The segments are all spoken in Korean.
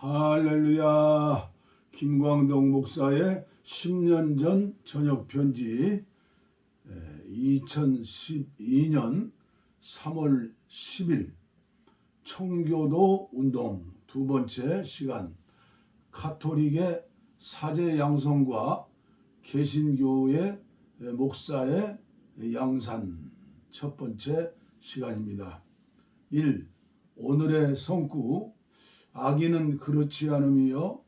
할렐루야. 김광동 목사의 10년 전 저녁 편지 2012년 3월 10일 청교도 운동 두 번째 시간 카톨릭의 사제 양성과 개신교의 목사의 양산 첫 번째 시간입니다. 1. 오늘의 성구 악인은 그렇지 않음이요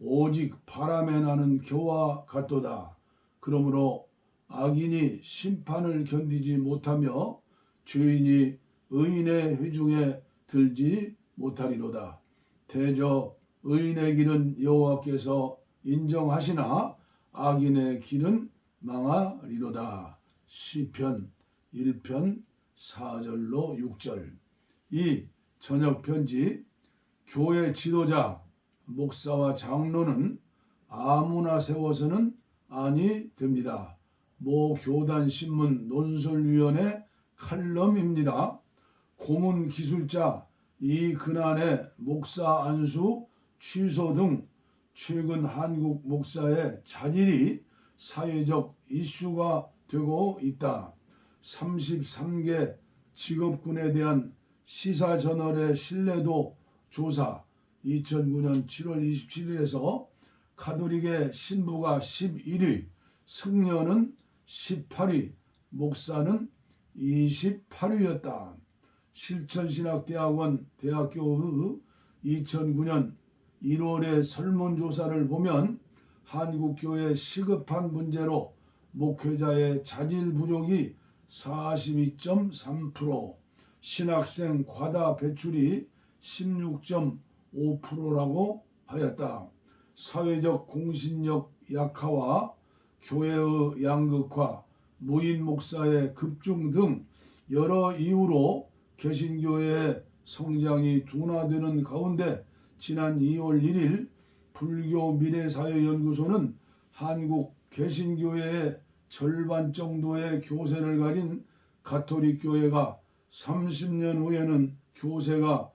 오직 바람에 나는 겨와 같도다. 그러므로 악인이 심판을 견디지 못하며 죄인이 의인의 회중에 들지 못하리로다. 대저 의인의 길은 여호와께서 인정하시나 악인의 길은 망하리로다. 시편 1편 4절로 6절. 이 저녁 편지 교회 지도자 목사와 장로는 아무나 세워서는 아니 됩니다. 모 교단 신문 논설위원회 칼럼입니다. 고문 기술자 이 근한의 목사 안수 취소 등 최근 한국 목사의 자질이 사회적 이슈가 되고 있다. 33개 직업군에 대한 시사저널의 신뢰도 조사 2009년 7월 27일에서 카톨릭의 신부가 11위, 승려는 18위, 목사는 28위였다. 실천신학대학원 대학교의 2009년 1월의 설문조사를 보면 한국교회 시급한 문제로 목회자의 자질 부족이 42.3%, 신학생 과다 배출이 16.5%라고 하였다. 사회적 공신력 약화와 교회의 양극화, 무인 목사의 급증 등 여러 이유로 개신교회의 성장이 둔화되는 가운데 지난 2월 1일 불교 미래사회연구소는 한국 개신교회의 절반 정도의 교세를 가진 가톨릭 교회가 30년 후에는 교세가 어,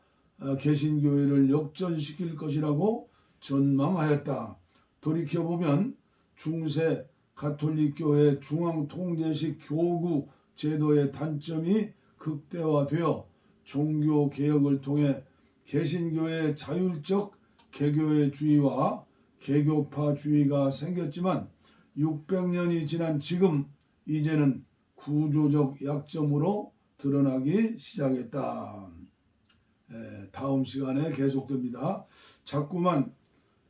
개신교회를 역전시킬 것이라고 전망하였다. 돌이켜보면 중세 가톨릭 교회 중앙 통제식 교구 제도의 단점이 극대화되어 종교 개혁을 통해 개신교의 자율적 개교회주의와 개교파주의가 생겼지만 600년이 지난 지금 이제는 구조적 약점으로 드러나기 시작했다. 에, 다음 시간에 계속됩니다. 자꾸만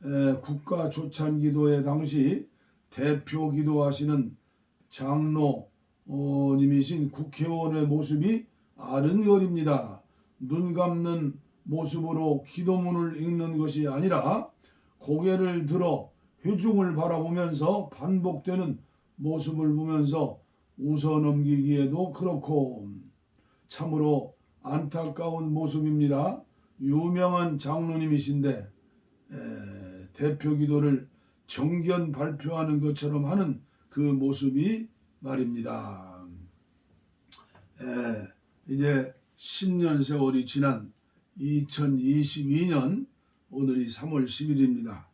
에, 국가 조찬 기도회 당시 대표 기도하시는 장로님이신 국회의원의 모습이 아른거립니다. 눈 감는 모습으로 기도문을 읽는 것이 아니라 고개를 들어 회중을 바라보면서 반복되는 모습을 보면서 웃어 넘기기에도 그렇고 참으로 안타까운 모습입니다. 유명한 장로님이신데 에, 대표 기도를 정견 발표하는 것처럼 하는 그 모습이 말입니다. 에, 이제 10년 세월이 지난 2022년 오늘이 3월 10일입니다.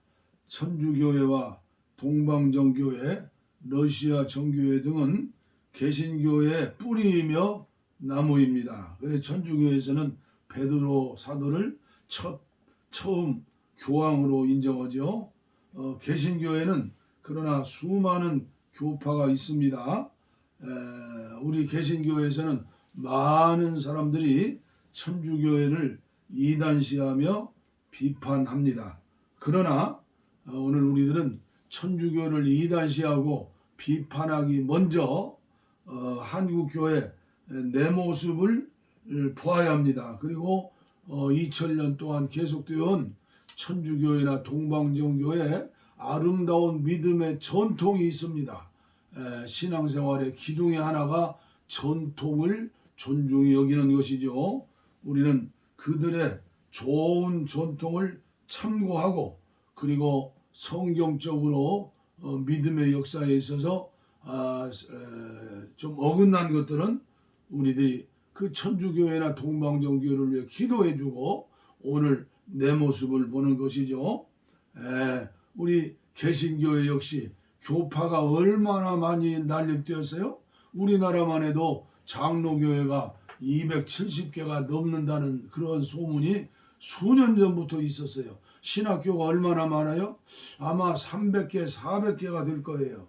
천주교회와 동방정교회, 러시아 정교회 등은 개신교의 뿌리이며 나무입니다. 그래서 천주교에서는 베드로 사도를 첫 처음 교황으로 인정하죠. 어, 개신교회는 그러나 수많은 교파가 있습니다. 에, 우리 개신교회에서는 많은 사람들이 천주교회를 이단시하며 비판합니다. 그러나 어, 오늘 우리들은 천주교를 이단시하고 비판하기 먼저 어, 한국교회 내 모습을 보아야 합니다. 그리고 어, 2000년 동안 계속되어 온 천주교회나 동방정교회 아름다운 믿음의 전통이 있습니다. 에, 신앙생활의 기둥의 하나가 전통을 존중히 여기는 것이죠. 우리는 그들의 좋은 전통을 참고하고 그리고 성경적으로 어, 믿음의 역사에 있어서 아, 에, 좀 어긋난 것들은 우리들이 그 천주교회나 동방정교회를 위해 기도해주고 오늘 내 모습을 보는 것이죠. 에, 우리 개신교회 역시 교파가 얼마나 많이 난립되었어요? 우리나라만 해도 장로교회가 270개가 넘는다는 그런 소문이 수년 전부터 있었어요. 신학교가 얼마나 많아요? 아마 300개, 400개가 될 거예요.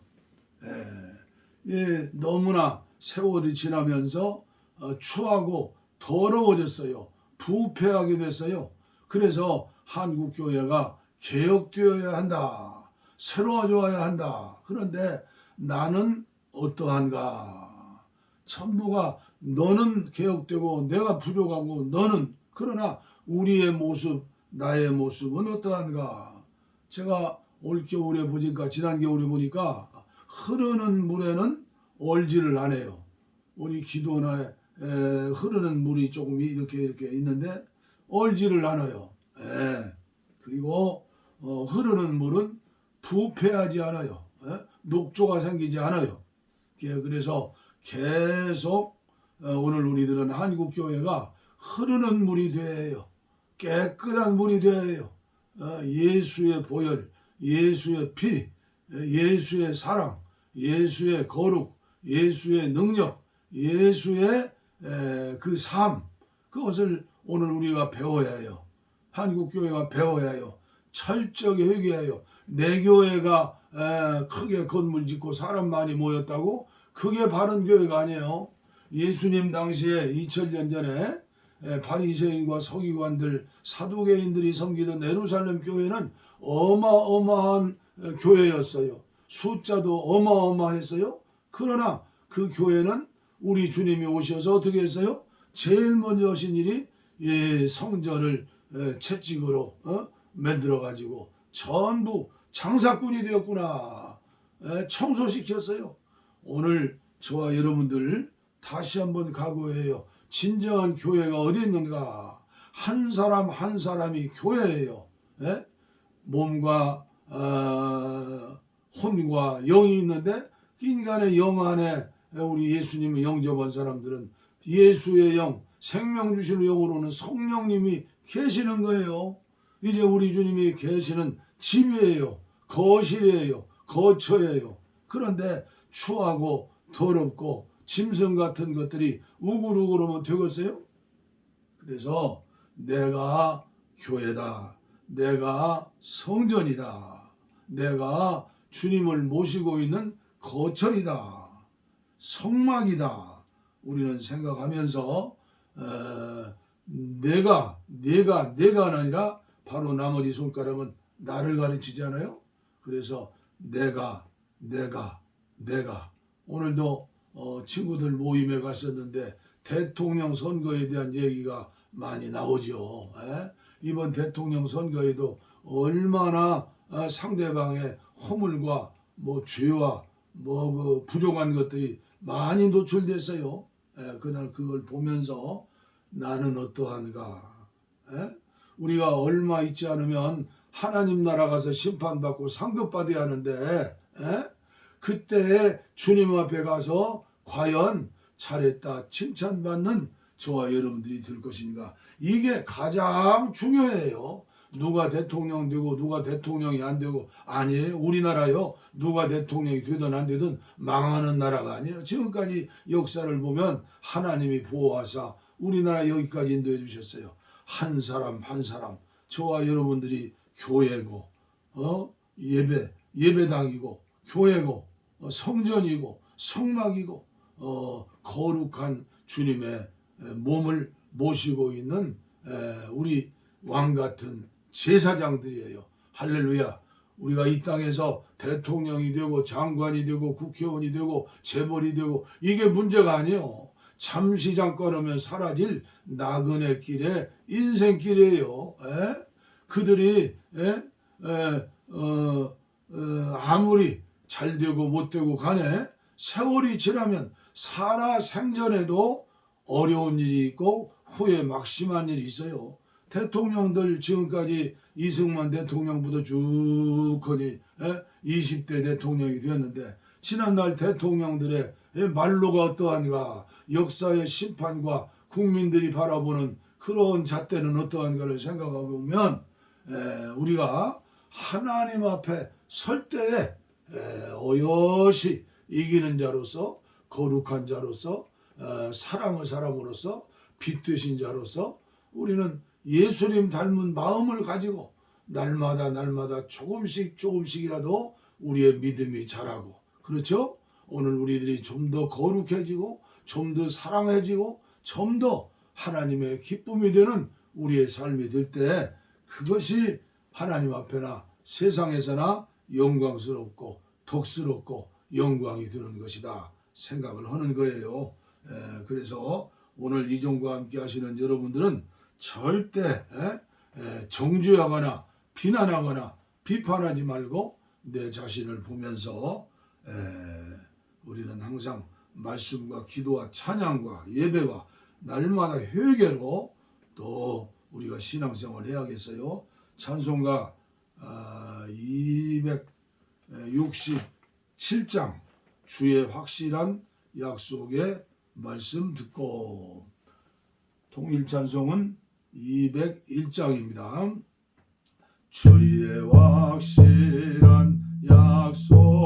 예, 예, 너무나 세월이 지나면서 어, 추하고 더러워졌어요. 부패하게 됐어요. 그래서 한국 교회가 개혁되어야 한다. 새로워져야 한다. 그런데 나는 어떠한가? 전부가 너는 개혁되고 내가 부족하고 너는 그러나 우리의 모습, 나의 모습은 어떠한가? 제가 올 겨울에 보니까 지난 겨울에 보니까 흐르는 물에는 얼지를 않아요. 우리 기도나 에, 흐르는 물이 조금 이렇게 이렇게 있는데 얼지를 않아요. 예. 그리고 어, 흐르는 물은 부패하지 않아요. 예? 녹조가 생기지 않아요. 예, 그래서 계속 어, 오늘 우리들은 한국 교회가 흐르는 물이 되어요. 깨끗한 물이 되어요. 어, 예수의 보혈, 예수의 피, 예수의 사랑, 예수의 거룩, 예수의 능력, 예수의 에, 그 삶, 그것을 오늘 우리가 배워야 해요. 한국 교회가 배워야 해요. 철저히 회개해요. 내 교회가 에, 크게 건물 짓고 사람 많이 모였다고 그게 바른 교회가 아니에요. 예수님 당시에 2000년 전에 에, 바리새인과 서기관들 사두개인들이 섬기던 예루살렘 교회는 어마어마한 에, 교회였어요. 숫자도 어마어마했어요. 그러나 그 교회는 우리 주님이 오셔서 어떻게 했어요? 제일 먼저 하신 일이 예, 성전을 에, 채찍으로 어? 만들어 가지고 전부 장사꾼이 되었구나. 에, 청소시켰어요. 오늘 저와 여러분들 다시 한번 각오해요. 진정한 교회가 어디 있는가? 한 사람 한 사람이 교회예요. 에? 몸과 어, 혼과 영이 있는데 그 인간의 영 안에 우리 예수님을 영접한 사람들은 예수의 영, 생명 주시는 영으로는 성령님이 계시는 거예요. 이제 우리 주님이 계시는 집이에요. 거실이에요. 거처예요. 그런데 추하고 더럽고 짐승 같은 것들이 우글우글하면 되겠어요? 그래서 내가 교회다. 내가 성전이다. 내가 주님을 모시고 있는 거처이다. 성막이다. 우리는 생각하면서 어, 내가 내가 내가 아니라 바로 나머지 손가락은 나를 가르치잖아요. 그래서 내가 내가 내가 오늘도 어, 친구들 모임에 갔었는데 대통령 선거에 대한 얘기가 많이 나오죠. 에? 이번 대통령 선거에도 얼마나 어, 상대방의 허물과 뭐 죄와 뭐 그 부족한 것들이 많이 노출됐어요. 에, 그날 그걸 보면서 나는 어떠한가? 에? 우리가 얼마 있지 않으면 하나님 나라 가서 심판받고 상급받아야 하는데 에? 그때 주님 앞에 가서 과연 잘했다 칭찬받는 저와 여러분들이 될 것인가 이게 가장 중요해요. 누가 대통령 되고 누가 대통령이 안 되고 아니에요. 우리나라요. 누가 대통령이 되든 안 되든 망하는 나라가 아니에요. 지금까지 역사를 보면 하나님이 보호하사 우리나라 여기까지 인도해 주셨어요. 한 사람 한 사람 저와 여러분들이 교회고 어 예배 예배당이고 교회고 어, 성전이고 성막이고 어, 거룩한 주님의 에, 몸을 모시고 있는 에, 우리 왕 같은 제사장들이에요. 할렐루야. 우리가 이 땅에서 대통령이 되고 장관이 되고 국회의원이 되고 재벌이 되고 이게 문제가 아니에요. 잠시 잠깐 하면 사라질 나그네 길의 인생길이에요. 에? 그들이 에? 에, 어, 어, 아무리 잘 되고 못 되고 간에 세월이 지나면 살아 생전에도 어려운 일이 있고 후에 막심한 일이 있어요. 대통령들 지금까지 이승만 대통령부터 쭉 거니 20대 대통령이 되었는데 지난날 대통령들의 말로가 어떠한가 역사의 심판과 국민들이 바라보는 그런 잣대는 어떠한가를 생각해 보면 에, 우리가 하나님 앞에 설 때에 에, 어여시 이기는 자로서 거룩한 자로서 어, 사랑의 사람으로서 빛 되신 자로서 우리는 예수님 닮은 마음을 가지고 날마다 날마다 조금씩 조금씩이라도 우리의 믿음이 자라고 그렇죠? 오늘 우리들이 좀 더 거룩해지고 좀 더 사랑해지고 좀 더 하나님의 기쁨이 되는 우리의 삶이 될 때 그것이 하나님 앞에나 세상에서나 영광스럽고 덕스럽고 영광이 되는 것이다 생각을 하는 거예요. 에, 그래서 오늘 이종과 함께 하시는 여러분들은 절대 정죄하거나 비난하거나 비판하지 말고 내 자신을 보면서 에, 우리는 항상 말씀과 기도와 찬양과 예배와 날마다 회개로 또 우리가 신앙생활 해야겠어요. 찬송가 아, 267장 주의 확실한 약속의 말씀 듣고 통일 찬송은 201장입니다. 주의 확실한 약속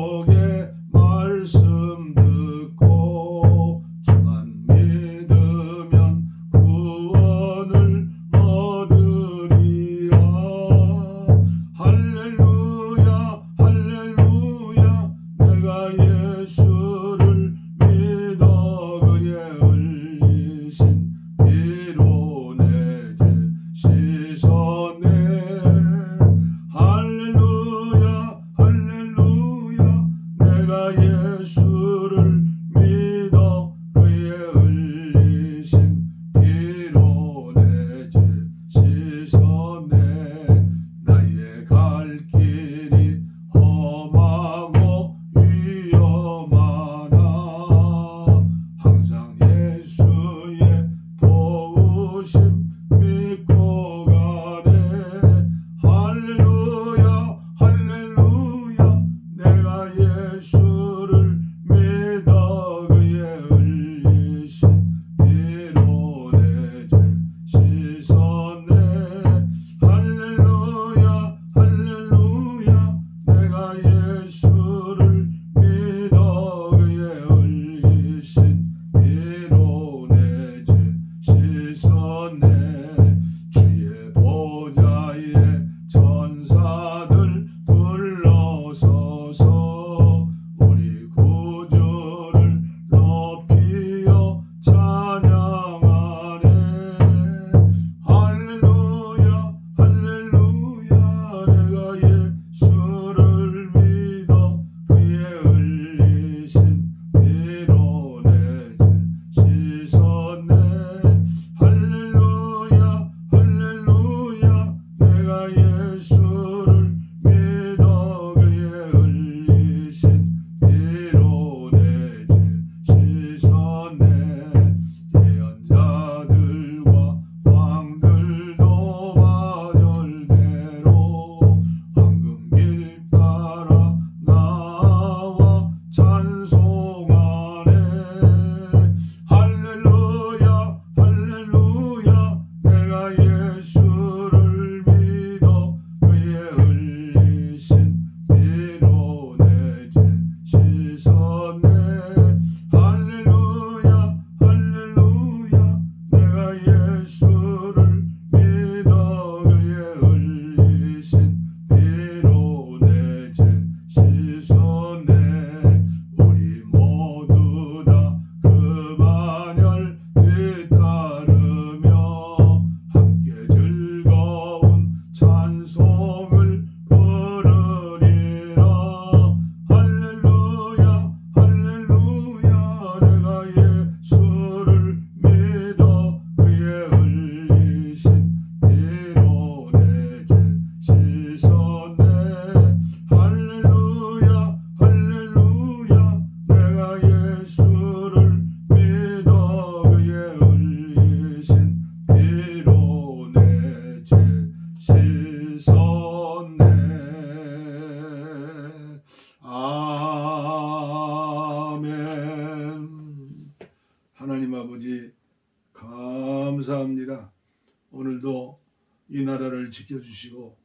삶을 지켜주시고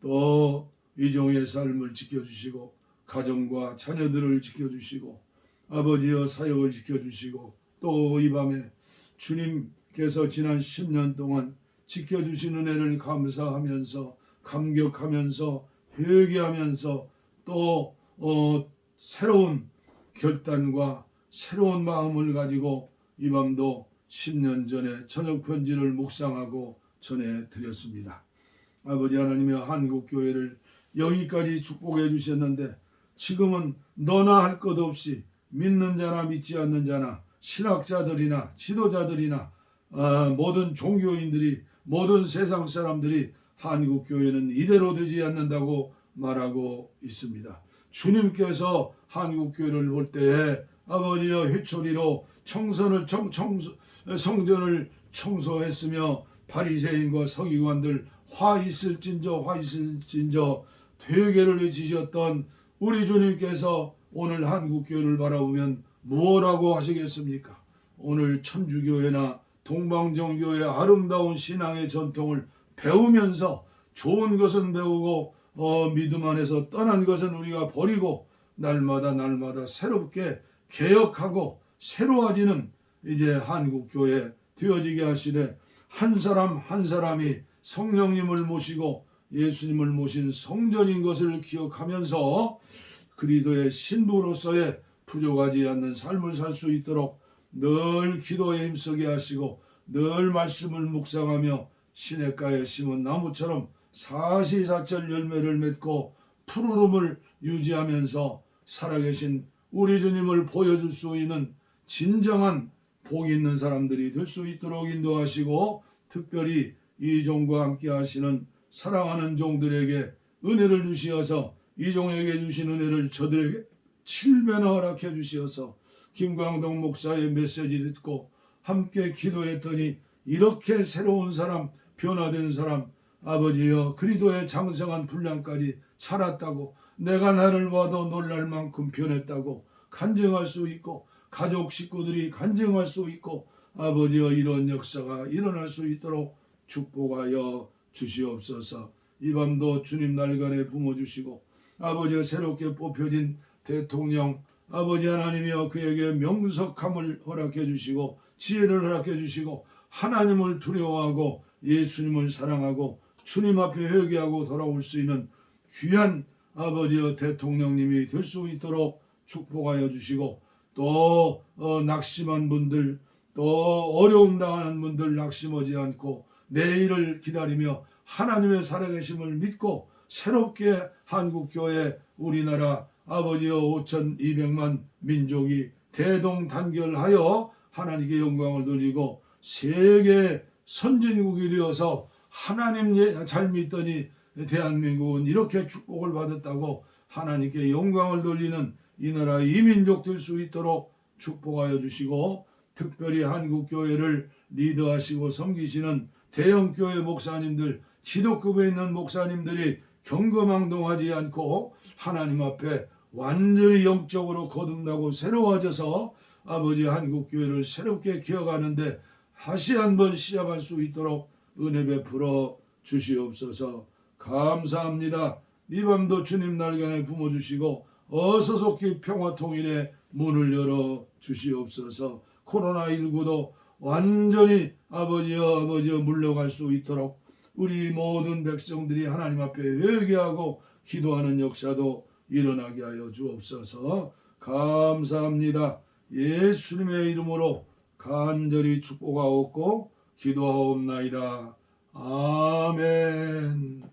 또 이종의 삶을 지켜주시고 가정과 자녀들을 지켜주시고 아버지여 사역을 지켜주시고 또 이 밤에 주님께서 지난 10년 동안 지켜주신 은혜를 감사하면서 감격하면서 회개하면서 또 어, 새로운 결단과 새로운 마음을 가지고 이 밤도 10년 전에 저녁 편지를 묵상하고 전해 드렸습니다. 아버지 하나님의 한국 교회를 여기까지 축복해 주셨는데 지금은 너나 할 것 없이 믿는 자나 믿지 않는 자나 신학자들이나 지도자들이나 어, 모든 종교인들이 모든 세상 사람들이 한국 교회는 이대로 되지 않는다고 말하고 있습니다. 주님께서 한국 교회를 볼 때에 아버지여 회초리로 청선을 청, 청소, 성전을 청소했으며 바리새인과 서기관들 화 있을진저 화 있을진저 되게를 외치셨던 우리 주님께서 오늘 한국 교회를 바라보면 무엇라고 하시겠습니까? 오늘 천주교회나 동방정교의 아름다운 신앙의 전통을 배우면서 좋은 것은 배우고 어, 믿음 안에서 떠난 것은 우리가 버리고 날마다 날마다 새롭게 개혁하고 새로워지는 이제 한국 교회 되어지게 하시되 한 사람 한 사람이 성령님을 모시고 예수님을 모신 성전인 것을 기억하면서 그리도의 신부로서의 부족하지 않는 삶을 살 수 있도록 늘 기도에 힘쓰게 하시고 늘 말씀을 묵상하며 시냇가에 심은 나무처럼 사시사철 열매를 맺고 푸르름을 유지하면서 살아계신 우리 주님을 보여줄 수 있는 진정한 복 있는 사람들이 될 수 있도록 인도하시고 특별히 이 종과 함께 하시는 사랑하는 종들에게 은혜를 주시어서 이 종에게 주신 은혜를 저들에게 칠배나 허락해 주시어서 김광동 목사의 메시지 듣고 함께 기도했더니 이렇게 새로운 사람 변화된 사람 아버지여 그리도의 장성한 분량까지 살았다고 내가 나를 봐도 놀랄 만큼 변했다고 간증할 수 있고 가족 식구들이 간증할 수 있고 아버지여 이런 역사가 일어날 수 있도록 축복하여 주시옵소서. 이 밤도 주님 날간에 부어주시고 아버지가 새롭게 뽑혀진 대통령 아버지 하나님이여 그에게 명석함을 허락해 주시고 지혜를 허락해 주시고 하나님을 두려워하고 예수님을 사랑하고 주님 앞에 회개하고 돌아올 수 있는 귀한 아버지여 대통령님이 될 수 있도록 축복하여 주시고 또 어, 낙심한 분들 또 어려움 당하는 분들 낙심하지 않고 내일을 기다리며 하나님의 살아계심을 믿고 새롭게 한국교회 우리나라 아버지여 5,200만 민족이 대동단결하여 하나님께 영광을 돌리고 세계 선진국이 되어서 하나님 예- 잘 믿더니 대한민국은 이렇게 축복을 받았다고 하나님께 영광을 돌리는 이 나라 이민족 될 수 있도록 축복하여 주시고 특별히 한국 교회를 리드하시고 섬기시는 대형 교회 목사님들 지도급에 있는 목사님들이 경거망동하지 않고 하나님 앞에 완전히 영적으로 거듭나고 새로워져서 아버지 한국 교회를 새롭게 기억하는데 다시 한번 시작할 수 있도록 은혜 베풀어 주시옵소서 감사합니다. 이 밤도 주님 날간에 부어주시고 어서 속히 평화 통일의 문을 열어 주시옵소서 코로나19도 완전히 아버지여 아버지여 물러갈 수 있도록 우리 모든 백성들이 하나님 앞에 회개하고 기도하는 역사도 일어나게 하여 주옵소서 감사합니다. 예수님의 이름으로 간절히 축복하옵고 기도하옵나이다. 아멘.